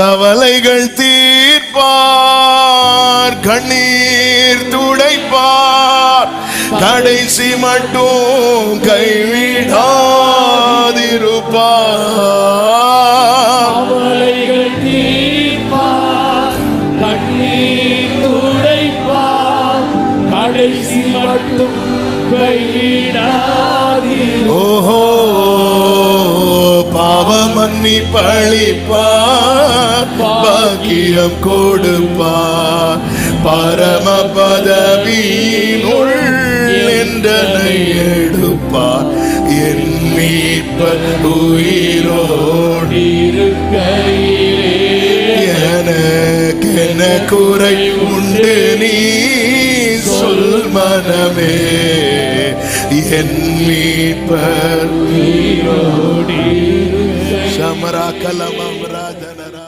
கவலைகள் தீர்ப்பார் கண்ணீர் துடைப்பார். கடைசி மட்டும் கைவிடாதிருப்பார். கவலைகள் தீர்ப்பார் கண்ணீர் துடைப்பார். கடைசி மட்டும் கைவிடாதீர் பாவமன்னி பழிப்பார் பாக்கியம் கொடுப்பார் பரம பதவியினுள் என்றனை எடுப்பார் என் மீட்பர் உயிரோடு எனக்கென குறை உண்டு நீ? சொல் மனமே. என் மீட்பர் உயிரோடு రామరా కలమం రాజనరా